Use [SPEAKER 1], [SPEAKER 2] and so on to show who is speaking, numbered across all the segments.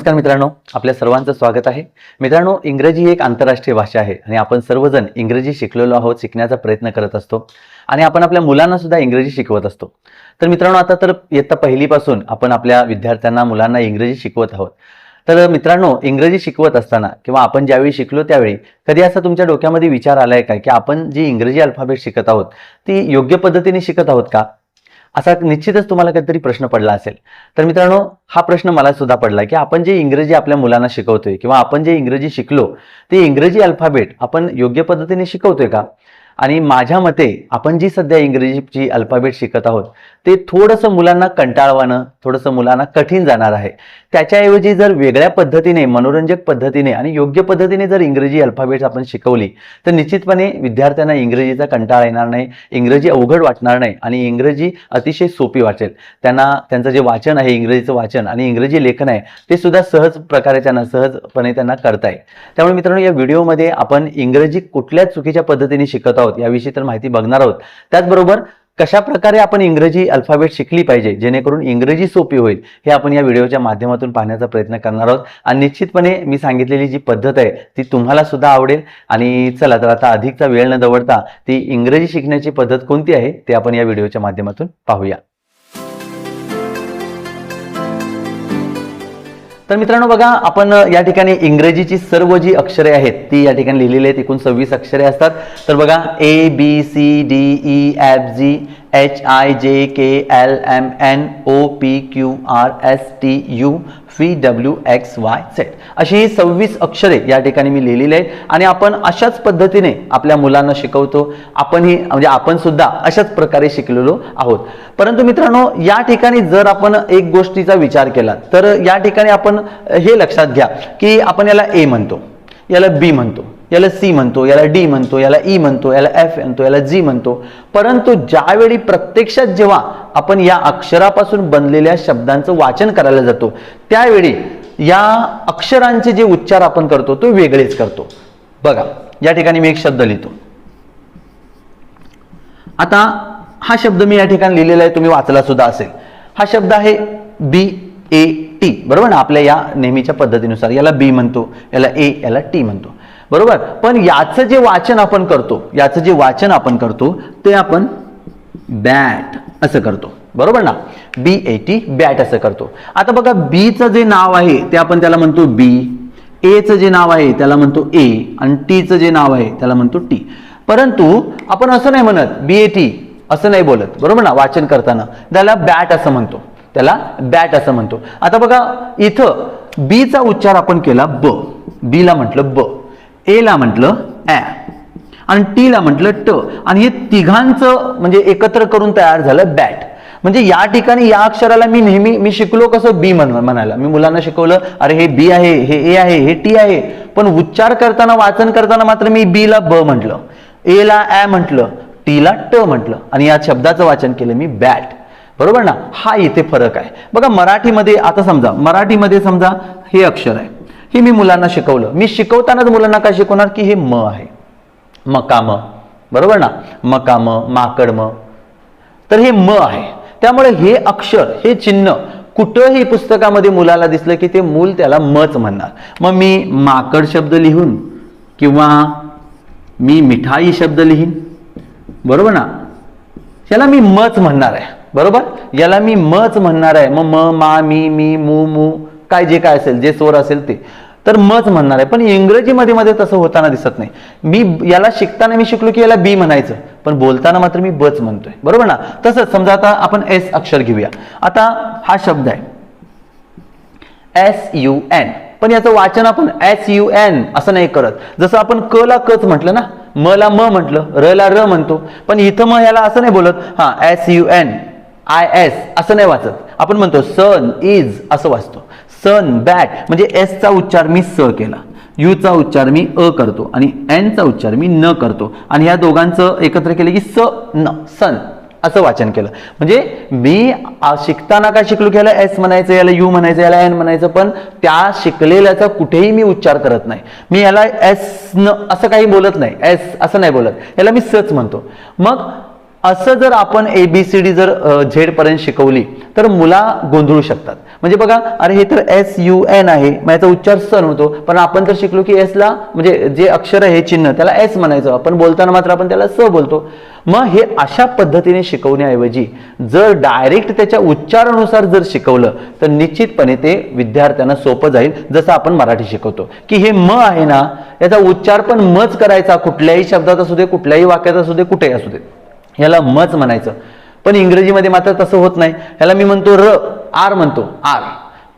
[SPEAKER 1] नमस्कार मित्रांनो आपल्या सर्वांचं स्वागत आहे. मित्रांनो इंग्रजी एक आंतरराष्ट्रीय भाषा आहे आणि आपण सर्वजण इंग्रजी शिकलेलो आहोत शिकण्याचा प्रयत्न करत असतो आणि आपण आपल्या मुलांना सुद्धा इंग्रजी शिकवत असतो. तर मित्रांनो आता तर इयत्ता पहिलीपासून आपण आपल्या विद्यार्थ्यांना मुलांना इंग्रजी शिकवत आहोत. तर मित्रांनो इंग्रजी शिकवत असताना किंवा आपण ज्यावेळी शिकलो त्यावेळी कधी असा तुमच्या डोक्यामध्ये विचार आलाय का की आपण जी इंग्रजी अल्फाबेट शिकत आहोत ती योग्य पद्धतीने शिकत आहोत का? असा निश्चितच तुम्हाला काहीतरी प्रश्न पडला असेल. तर मित्रांनो हा प्रश्न मला सुद्धा पडला की आपण जे इंग्रजी आपल्या मुलांना शिकवतोय किंवा आपण जे इंग्रजी शिकलो ते इंग्रजी अल्फाबेट आपण योग्य पद्धतीने शिकवतोय का? आणि माझ्या मते आपण जी सध्या इंग्रजीची अल्फाबेट शिकत आहोत ते थोडंसं मुलांना कंटाळवाणं थोडंसं मुलांना कठीण जाणार आहे. त्याच्याऐवजी जर वेगळ्या पद्धतीने मनोरंजक पद्धतीने आणि योग्य पद्धतीने जर इंग्रजी अल्फाबेट आपण शिकवली तर निश्चितपणे विद्यार्थ्यांना इंग्रजीचा कंटाळा येणार नाही इंग्रजी अवघड वाटणार नाही आणि इंग्रजी अतिशय सोपी वाटेल. त्यांना त्यांचं जे वाचन आहे इंग्रजीचं वाचन आणि इंग्रजी लेखन आहे ते सुद्धा सहज प्रकारे त्यांना सहजपणे त्यांना करता येईल. त्यामुळे मित्रांनो या व्हिडिओमध्ये आपण इंग्रजी कुठल्या चुकीच्या पद्धतीने शिकत आहोत याविषयी तर माहिती बघणार आहोत. त्याचबरोबर कशा प्रकारे आपण इंग्रजी अल्फाबेट शिकली पाहिजे जेणेकरून इंग्रजी सोपी होईल हे आपण या व्हिडिओच्या माध्यमातून पाहण्याचा प्रयत्न करणार आहोत. आणि निश्चितपणे मी सांगितलेली जी पद्धत आहे ती तुम्हाला सुद्धा आवडेल. आणि चला तर आता अधिकचा वेळ न दवडता ती इंग्रजी शिकण्याची पद्धत कोणती आहे ते आपण या व्हिडिओच्या माध्यमातून पाहूया. तर मित्रांनो बघा आपण या ठिकाणी इंग्रजीची सर्व जी अक्षरे आहेत ती या ठिकाणी लिहिलेली आहेत. एकूण सव्वीस अक्षरे असतात. तर बघा A B C D E F G H I J K L M N O P Q R S T U V W X Y Z अशी ही सव्वीस अक्षरे या ठिकाणी मी लिहिलेली आहेत आणि आपण अशाच पद्धतीने आपल्या मुलांना शिकवतो. आपणही म्हणजे आपण सुद्धा अशाच प्रकारे शिकलेलो आहोत. परंतु मित्रांनो या ठिकाणी जर आपण एक गोष्टीचा विचार केला तर या ठिकाणी आपण हे लक्षात घ्या की आपण याला ए म्हणतो. याला बी म्हणतो याला सी म्हणतो याला डी म्हणतो याला ई म्हणतो याला एफ म्हणतो याला जी म्हणतो. परंतु ज्यावेळी प्रत्यक्षात जेव्हा आपण या अक्षरापासून बनलेल्या शब्दांचं वाचन करायला जातो त्यावेळी या अक्षरांचे जे उच्चार आपण करतो तो वेगळेच करतो. बघा या ठिकाणी मी एक शब्द लिहितो. आता हा शब्द मी या ठिकाणी लिहिलेला आहे तुम्ही वाचला सुद्धा असेल. हा शब्द आहे बी ए टी बरोबर ना? आपल्या या नेहमीच्या पद्धतीनुसार याला बी म्हणतो याला ए याला टी म्हणतो. बरोबर? पण याचं जे वाचन आपण करतो याचं जे वाचन आपण करतो ते आपण बॅट असं करतो. बरोबर ना? बी ए टी बॅट असं करतो. आता बघा बीचं जे नाव आहे ते आपण त्याला म्हणतो बी. एचं जे नाव आहे त्याला म्हणतो ए. आणि टीचं जे नाव आहे त्याला म्हणतो टी. परंतु आपण असं नाही म्हणत बी ए टी असं नाही बोलत. बरोबर ना? वाचन करताना. त्याला बॅट असं म्हणतो. त्याला बॅट असं म्हणतो. आता बघा इथं बीचा उच्चार आपण केला ब. बीला म्हटलं ब. एला म्हटलं ॲ. आणि टीला म्हटलं ट. आणि हे तिघांचं म्हणजे एकत्र करून तयार झालं बॅट म्हणजे या ठिकाणी या अक्षराला मी नेहमी मी शिकलो कसं बी म्हण म्हणायला. मी मुलांना शिकवलं अरे हे बी आहे हे ए आहे हे टी आहे. पण उच्चार करताना वाचन करताना मात्र मी बीला ब म्हटलं. एला ॲ म्हटलं टीला ट म्हटलं. आणि या शब्दाचं वाचन केलं मी बॅट बरोबर ना? हा इथे फरक आहे. बघा मराठीमध्ये आता समजा मराठीमध्ये समजा हे अक्षर आहे. हे मी मुलांना शिकवलं. मी शिकवतानाच मुलांना काय शिकवणार की हे म आहे. मकाम बरोबर ना? मकाम माकडम तर हे म आहे. त्यामुळे हे अक्षर हे चिन्ह कुठंही पुस्तकामध्ये मुलाला दिसलं की ते मूल त्याला मच म्हणणार. मग मी माकड शब्द लिहून किंवा मी मिठाई शब्द लिहीन. बरोबर ना? याला मी मच म्हणणार आहे. बरोबर? याला मी मच म्हणणार आहे. मग म मा मी मी मू मू काय जे काय असेल जे स्वर असेल ते. तर मच म्हणणार आहे. पण इंग्रजीमध्ये मध्ये तसं होताना दिसत नाही. मी याला शिकताना मी शिकलो की याला बी म्हणायचं. पण बोलताना मात्र मी बच म्हणतोय. बरोबर ना? तसंच समजा आता आपण एस अक्षर घेऊया. आता हा शब्द आहे. S U N. पण याचं वाचन आपण एस यू एन असं नाही करत. जसं आपण क ला कच म्हटलं ना? म ला म म्हटलं. र ला र म्हणतो. पण इथं मग याला असं नाही बोलत. हा S U N. I S असं नाही वाचत. आपण म्हणतो सन इज असं वाचतो. सन बॅट म्हणजे एसचा उच्चार मी स केला. यूचा उच्चार मी अ करतो आणि एनचा उच्चार मी न करतो. आणि ह्या दोघांचं एकत्र केलं की स न सन असं वाचन केलं. म्हणजे मी शिकताना काय शिकलो की याला एस म्हणायचं याला यू म्हणायचं याला एन म्हणायचं पण त्या शिकलेल्याचा कुठेही मी उच्चार करत नाही. मी याला एस न असं काही बोलत नाही. एस असं नाही बोलत. याला मी सच म्हणतो. मग असं जर आपण एबीसीडी जर झेड पर्यंत शिकवली तर मुला गोंधळू शकतात. म्हणजे बघा अरे हे तर एस यू एन आहे मग याचा उच्चार सन होतो पण आपण तर शिकलो की एस ला म्हणजे जे अक्षर आहे हे चिन्ह त्याला एस म्हणायचं. आपण बोलताना मात्र आपण त्याला स बोलतो. मग हे अशा पद्धतीने शिकवण्याऐवजी जर डायरेक्ट त्याच्या उच्चारानुसार जर शिकवलं तर निश्चितपणे ते विद्यार्थ्यांना सोपं जाईल जसं आपण मराठी शिकवतो. की हे म आहे ना याचा उच्चार पण मच करायचा कुठल्याही शब्दात असू दे कुठल्याही वाक्यात असू दे कुठेही असू दे. याला मच म्हणायचं. पण इंग्रजीमध्ये मात्र तसं होत नाही. ह्याला मी म्हणतो र आर म्हणतो. आर.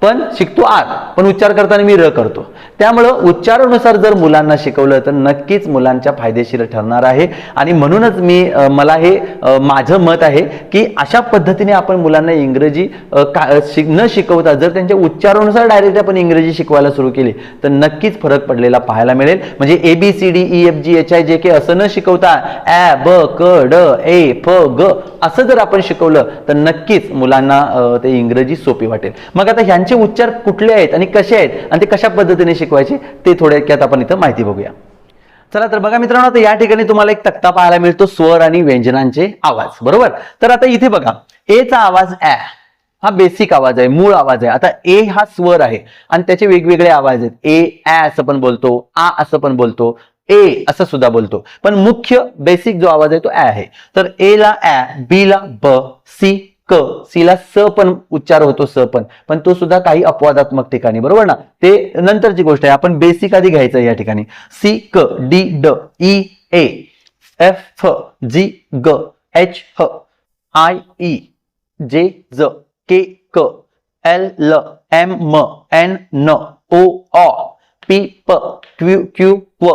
[SPEAKER 1] पण शिकतो आर पण उच्चार करताना मी र करतो. त्यामुळं उच्चारानुसार जर मुलांना शिकवलं तर नक्कीच मुलांच्या फायदेशीर ठरणार आहे. आणि म्हणूनच मी मला हे माझं मत आहे की अशा पद्धतीने आपण मुलांना इंग्रजी का शिक न शिकवता जर त्यांच्या उच्चारानुसार डायरेक्ट आपण इंग्रजी शिकवायला सुरू केली तर नक्कीच फरक पडलेला पाहायला मिळेल. म्हणजे A B C D E F G H I J K असं न शिकवता ॲ ब क ड ए फ ग असं जर आपण शिकवलं तर नक्कीच मुलांना ते इंग्रजी सोपी वाटेल. मग आता ह्यांची उच्चार कुठले आहेत आणि कसे आहेत आणि ते कशा पद्धतीने शिकवायचे ते थोडक्यात आपण इथं माहिती बघूया. चला तर बघा मित्रांनो आता या ठिकाणी तुम्हाला एक तक्ता पाहायला मिळतो स्वर आणि व्यंजनांचे आवाज. बरोबर? तर आता इथे बघा एचा आवाज ॲ हा बेसिक आवाज आहे मूळ आवाज आहे. आता ए हा स्वर आहे आणि त्याचे वेगवेगळे आवाज आहेत. ए ॲ असं पण बोलतो आ असं पण बोलतो ए असं सुद्धा बोलतो. पण मुख्य बेसिक जो आवाज आहे तो ॲ आहे. तर ए ला ऍ बी ला ब सी क सी ला स पण उच्चार होतो स पण. पण तो सुद्धा काही अपवादात्मक ठिकाणी बरोबर ना? ते नंतरची गोष्ट आहे. आपण बेसिक आधी घ्यायचं या ठिकाणी. सी क डी ड ई ए एफ जी ग एच ह आय ई जे ज के क एल ल एम म एन न ओ ऑ पी प क्यू क्यू व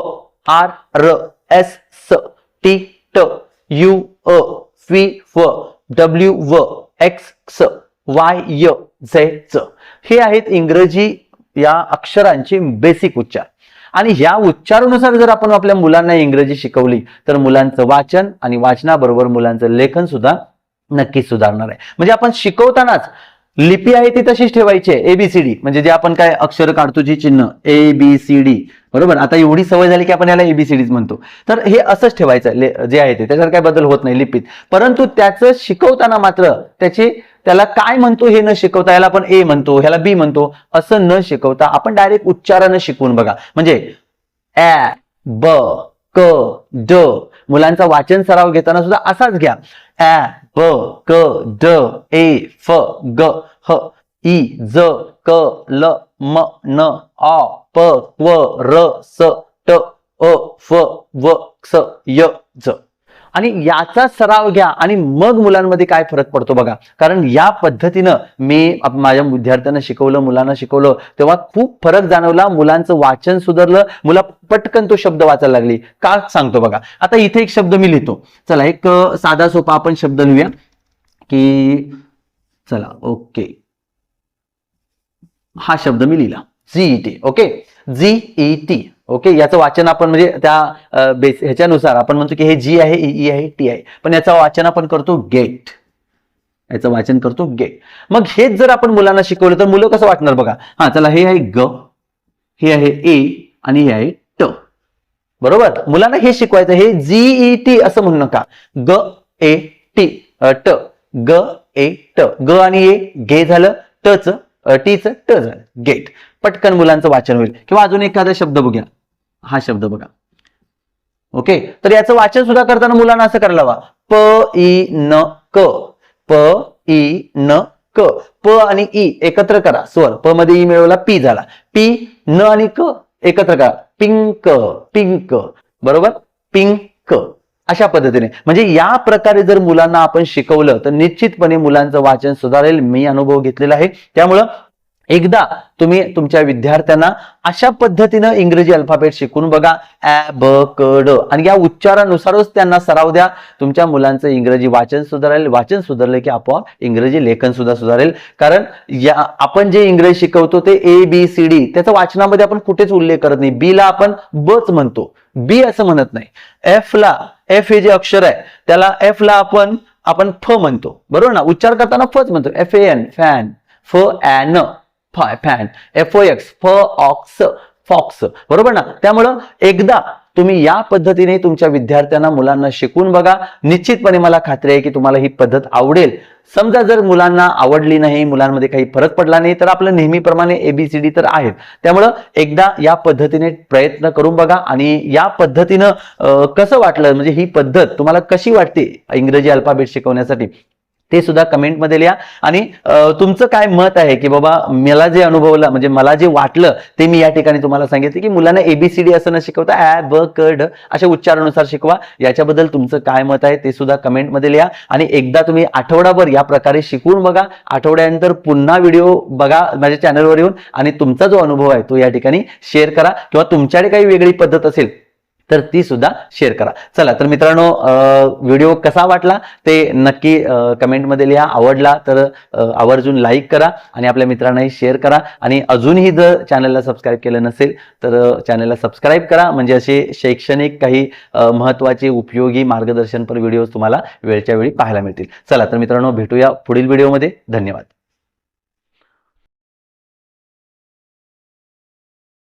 [SPEAKER 1] आर र एस स टी ट यू अ फी फ डब्ल्यू व एक्स वाय य झे च हे आहेत इंग्रजी या अक्षरांचे बेसिक उच्चार. आणि ह्या उच्चारानुसार जर आपण आपल्या मुलांना इंग्रजी शिकवली तर मुलांचं वाचन आणि वाचनाबरोबर मुलांचं लेखन सुद्धा नक्कीच सुधारणार आहे. म्हणजे आपण शिकवतानाच लिपी आहे ती तशीच ठेवायची आहे एबीसीडी म्हणजे जे आपण काय अक्षर काढतो जी चिन्ह ए बी सी डी बरोबर? आता एवढी सवय झाली की आपण याला एबीसीडीज म्हणतो. तर हे असंच ठेवायचं जे आहे ते. त्याच्यात काय बदल होत नाही लिपीत. परंतु त्याचं शिकवताना मात्र त्याची त्याला काय म्हणतो हे न शिकवता याला आपण ए म्हणतो ह्याला बी म्हणतो असं न शिकवता आपण डायरेक्ट उच्चारानं शिकवून बघा. म्हणजे ऍ ब क ड. मुलांचा वाचन सराव घेताना सुद्धा असाच घ्या. ऍ प क ड ए फ ग ह ई ज क ल म न आ प व र स ट अ फ व क्ष य ज आणि याचा सराव घ्या आणि मग मुलांमध्ये काय फरक पडतो बघा. कारण या पद्धतीनं मी माझ्या विद्यार्थ्यांना शिकवलं मुलांना शिकवलं तेव्हा खूप फरक जाणवला मुलांचं वाचन सुधारलं मुला पटकन तो शब्द वाचायला लागली. का सांगतो बघा. आता इथे एक शब्द मी लिहितो. चला एक साधा सोपा आपण शब्द लिहूया. की चला ओके. हा शब्द मी लिहिला. GET okay? जीईटी ओके याचं वाचन आपण म्हणजे त्या बेस ह्याच्यानुसार आपण म्हणतो की हे जी आहे ई आहे टी आहे. पण याचं वाचन आपण करतो गेट याचं वाचन करतो गेट मग हेच जर आपण मुलांना शिकवलं तर मुलं कसं वाटणार बघा? हा चला हे आहे ग हे आहे ए आणि हे आहे ट बरोबर? मुलांना हे शिकवायचं हे जीई टी e, असं म्हणू नका. ग ए टी ट ग ए ट ग आणि ए गे झालं टच टीच ट झालं गेट पटकन मुलांचं वाचन होईल. किंवा अजून एखादा शब्द बघूया. हा शब्द बघा. ओके? तर याचं वाचन सुद्धा करताना मुलांना असं करायला हवा प ई न क. प ई न क. प आणि ई एकत्र करा. स्वर. प मध्ये ई मिळवला पी झाला. पी न आणि क एकत्र करा. Pink pink. बरोबर? पिंक. अशा पद्धतीने. म्हणजे या प्रकारे जर मुलांना आपण शिकवलं तर निश्चितपणे मुलांचं वाचन सुधारेल. मी अनुभव घेतलेला आहे. त्यामुळं एकदा तुम्ही तुमच्या विद्यार्थ्यांना अशा पद्धतीनं इंग्रजी अल्फाबेट शिकून बघा. ॲ ब क ड. आणि या उच्चारानुसारच त्यांना सराव द्या. तुमच्या मुलांचं इंग्रजी वाचन सुधारेल. वाचन सुधारलं की आपोआप इंग्रजी लेखन सुद्धा सुधारेल. कारण या आपण जे इंग्रजी शिकवतो ते ए बी सी डी त्याचा वाचनामध्ये आपण कुठेच उल्लेख करत नाही. बी ला आपण बच म्हणतो. बी असं म्हणत नाही. एफ ला एफ हे जे अक्षर आहे त्याला एफ ला आपण आपण फ म्हणतो. बरोबर ना? उच्चार करताना फच म्हणतो. एफ ए एन फॅन फ ॲन फॅन एफ ओ एक्स फ ऑक्स फॉक्स बरोबर ना? त्यामुळं एकदा तुम्ही या पद्धतीने तुमच्या विद्यार्थ्यांना मुलांना शिकून बघा. निश्चितपणे मला खात्री आहे की तुम्हाला ही पद्धत आवडेल. समजा जर मुलांना आवडली नाही मुलांमध्ये काही फरक पडला नाही तर आपलं नेहमीप्रमाणे एबीसीडी तर आहेत. त्यामुळं एकदा या पद्धतीने प्रयत्न करून बघा आणि या पद्धतीनं कसं वाटलं? म्हणजे ही पद्धत तुम्हाला कशी वाटते? इंग्रजी अल्फाबेट शिकवण्यासाठी. ते सुद्धा कमेंटमध्ये लिहा. आणि तुमचं काय मत आहे की बाबा मला जे अनुभवलं म्हणजे मला जे वाटलं ते मी या ठिकाणी तुम्हाला सांगितले की मुलांना एबीसीडी असं न शिकवता ॲ ब क अशा उच्चारानुसार शिकवा. याच्याबद्दल तुमचं काय मत आहे ते सुद्धा कमेंटमध्ये लिहा. आणि एकदा तुम्ही आठवडाभर या प्रकारे शिकून बघा. आठवड्यानंतर पुन्हा व्हिडिओ बघा माझ्या चॅनलवर येऊन. आणि तुमचा जो अनुभव आहे तो या ठिकाणी शेअर करा. किंवा तुमच्याकडे काही वेगळी पद्धत असेल तर ती सुद्धा शेअर करा. चला तर मित्रांनो व्हिडिओ कसा वाटला ते नक्की कमेंटमध्ये लिहा. आवडला तर आवर्जून लाईक करा आणि आपल्या मित्रांनाही शेअर करा. आणि अजूनही जर चॅनलला सबस्क्राईब केलं नसेल तर चॅनलला सबस्क्राईब करा. म्हणजे असे शैक्षणिक काही महत्त्वाचे उपयोगी मार्गदर्शनपर व्हिडिओज तुम्हाला वेळच्या वेळी पाहायला मिळतील. चला तर मित्रांनो भेटूया पुढील व्हिडिओमध्ये धन्यवाद.